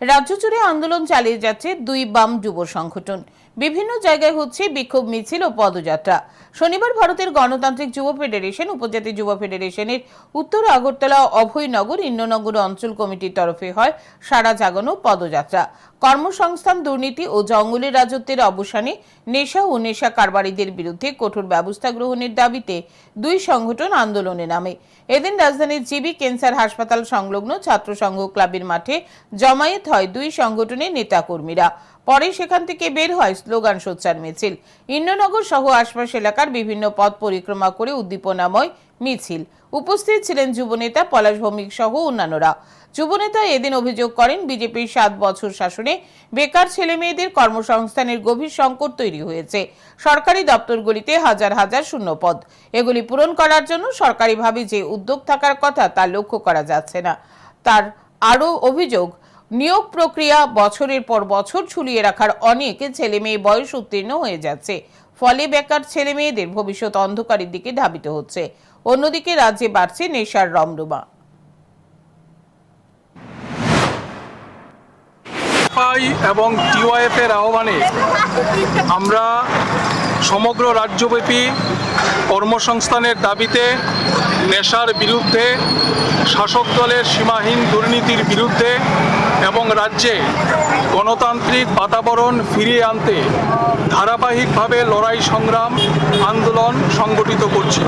রাজ্য জুড়ে আন্দোলন চালিয়ে যাচ্ছে দুই বাম যুব সংগঠন। বিভিন্ন জায়গায় হচ্ছে বিক্ষোভ মিছিল ও পদযাত্রা। শনিবার ভারতের গণতান্ত্রিক যুব ফেডারেশন, উপজাতি যুব ফেডারেশনের উত্তর আগরতলা অভয়নগর, ইন্দ্রনগর অঞ্চল কমিটির তরফে হয় সারা জাগানো পদযাত্রা। কর্মসংস্থান, দুর্নীতি ও জঙ্গলের রাজত্বের অবসানে নেশা ও নেশা কারবারিদের বিরুদ্ধে কঠোর ব্যবস্থা গ্রহণের দাবিতে দুই সংগঠন আন্দোলনে নামে। এদিন রাজধানীর জিবি ক্যান্সার হাসপাতাল সংলগ্ন ছাত্র সংঘ ক্লাবের মাঠে জমায়েত হয় দুই সংগঠনের নেতাকর্মীরা। পরে সেখান থেকে বের হয় স্লোগান, সোচ্চার মিছিল। ইন্দ্রনগর সহ আশপাশ এলাকার বিভিন্ন পথ পরিক্রমা করে উদ্দীপনাময় মিছিল। উপস্থিত ছিলেন যুবনেতা পলাশ ভৌমিক সহ অন্যান্যরা। যুবনেতা এদিন অভিযোগ করেন, বিজেপির সাত বছর শাসনে বেকার ছেলে মেয়েদের কর্মসংস্থানের গভীর সংকট তৈরি হয়েছে। সরকারি দপ্তরগুলিতে হাজার হাজার শূন্য পদ এগুলি পূরণ করার জন্য সরকারিভাবে যে উদ্যোগ থাকার কথা তা লক্ষ্য করা যাচ্ছে না। তার আরও অভিযোগ নিয়োগ প্রক্রিয়া বছরের পর বছর ঝুলিয়ে রাখার অনেক ছেলে মেয়ে বয়স উত্তীর্ণ হয়ে যাচ্ছে। ফলে বেকার ছেলে মেয়েদের ভবিষ্যৎ অন্ধকারের দিকে ধাবিত হচ্ছে। অন্যদিকে রাজ্যে বাড়ছে নেশার রমরমা। এবং টিওয়াইএফ এর আহ্বানে আমরা সমগ্র রাজ্যব্যাপী কর্মসংস্থানের দাবিতে নেশার বিরুদ্ধে শাসক দলের সীমাহীন দুর্নীতির বিরুদ্ধে এবং রাজ্যে গণতান্ত্রিক বাতাবরণ ফিরিয়ে আনতে ধারাবাহিকভাবে লড়াই সংগ্রাম আন্দোলন সংগঠিত করছে।